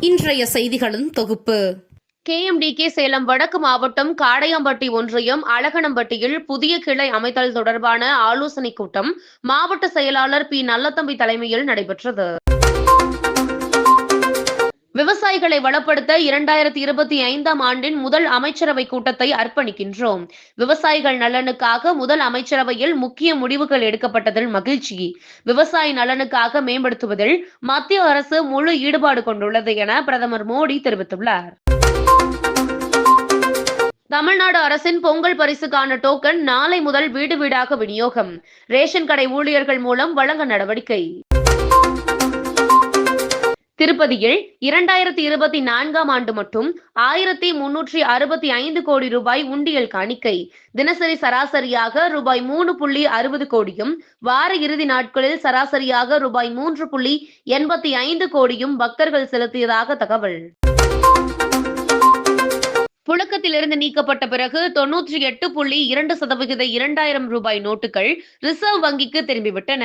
இன்றைய செய்திகளின் தொகுப்பு. கேஎம்டிகே சேலம் வடக்கு மாவட்டம் காடையாம்பட்டி ஒன்றியம் அழகனம்பட்டியில் புதிய கிளை அமைத்தல் தொடர்பான ஆலோசனைக் கூட்டம் மாவட்ட செயலாளர் பி நல்லத்தம்பி தலைமையில் நடைபெற்றது. விவசாயிகளை வளப்படுத்த இரண்டாயிரத்தி இருபத்தி ஐந்தாம் ஆண்டின் முதல் அமைச்சரவை கூட்டத்தை அர்ப்பணிக்கின்றோம். விவசாயிகள் நலனுக்காக முதல் அமைச்சரவையில் முக்கிய முடிவுகள் எடுக்கப்பட்டதில் மகிழ்ச்சி. விவசாய நலனுக்காக மேம்படுத்துவதில் மத்திய அரசு முழு ஈடுபாடு கொண்டுள்ளது என பிரதமர் மோடி தெரிவித்துள்ளார். தமிழ்நாடு அரசின் பொங்கல் பரிசுக்கான டோக்கன் நாளை முதல் வீடு வீடாக விநியோகம். ரேஷன் கடை ஊழியர்கள் மூலம் வழங்க நடவடிக்கை. திருப்பதியில் இரண்டாயிரத்தி இருபத்தி நான்காம் ஆண்டு மட்டும் ஆயிரத்தி முன்னூற்றி அறுபத்தி ஐந்து கோடி ரூபாய் உண்டியல் காணிக்கை. தினசரி சராசரியாக ரூபாய் மூணு புள்ளி அறுபது கோடியும் வார இறுதி நாட்களில் சராசரியாக ரூபாய் மூன்று புள்ளி எண்பத்தி ஐந்து கோடியும் பக்தர்கள் செலுத்தியதாக தகவல். புழக்கத்திலிருந்து நீக்கப்பட்ட பிறகு தொன்னூற்றி எட்டு புள்ளி இரண்டு சதவிகித இரண்டாயிரம் ரூபாய் நோட்டுகள் ரிசர்வ் வங்கிக்கு திரும்பிவிட்டன.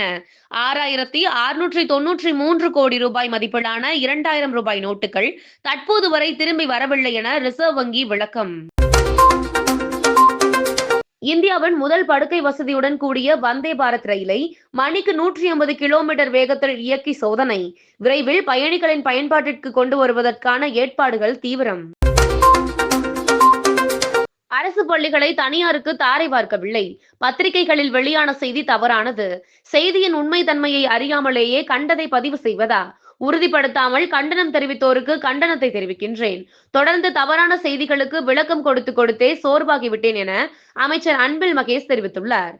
ஆறாயிரத்தி அறுநூற்றி தொன்னூற்றி மூன்று கோடி ரூபாய் மதிப்பிலான இரண்டாயிரம் ரூபாய் நோட்டுகள் தற்போது வரை திரும்பி வரவில்லை என ரிசர்வ் வங்கி விளக்கம். இந்தியாவின் முதல் படுக்கை வசதியுடன் கூடிய வந்தே பாரத் ரயிலை மணிக்கு நூற்றி ஐம்பது கிலோமீட்டர் வேகத்தில் இயக்கி சோதனை. விரைவில் பயணிகளின் பயன்பாட்டிற்கு கொண்டு வருவதற்கான ஏற்பாடுகள் தீவிரம். அரசு பள்ளிகளை தனியாருக்கு தாரை பார்க்கவில்லை. பத்திரிகைகளில் வெளியான செய்தி தவறானது. செய்தியின் உண்மை தன்மையை அறியாமலேயே கண்டதை பதிவு செய்வதா? உறுதிப்படுத்தாமல் கண்டனம் தெரிவித்தோருக்கு கண்டனத்தை தெரிவிக்கின்றேன். தொடர்ந்து தவறான செய்திகளுக்கு விளக்கம் கொடுத்து கொடுத்தே சோர்வாகிவிட்டேன் என அமைச்சர் அன்பில் மகேஷ் தெரிவித்துள்ளார்.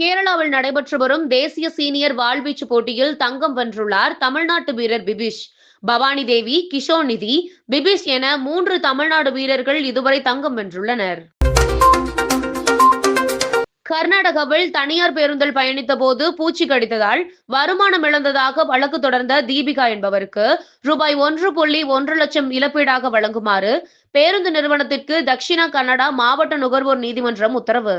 கேரளாவில் நடைபெற்று வரும் தேசிய சீனியர் வாள்வீச்சு போட்டியில் தங்கம் வென்றுள்ளார் தமிழ்நாட்டு வீரர் பிபிஷ் பவானி தேவி கிஷோர் நிதி பிபிஷ் என மூன்று தமிழ்நாடு வீரர்கள் இதுவரை தங்கம் வென்றுள்ளனர். கர்நாடகாவில் தனியார் பேருந்தில் பயணித்த போது பூச்சி கடித்ததால் வருமானம் இழந்ததாக வழக்கு தொடர்ந்த தீபிகா என்பவருக்கு ரூபாய் ஒன்று புள்ளி ஒன்று லட்சம் இழப்பீடாக வழங்குமாறு பேருந்து நிறுவனத்திற்கு தக்ஷிணா கன்னடா மாவட்ட நுகர்வோர் நீதிமன்றம் உத்தரவு.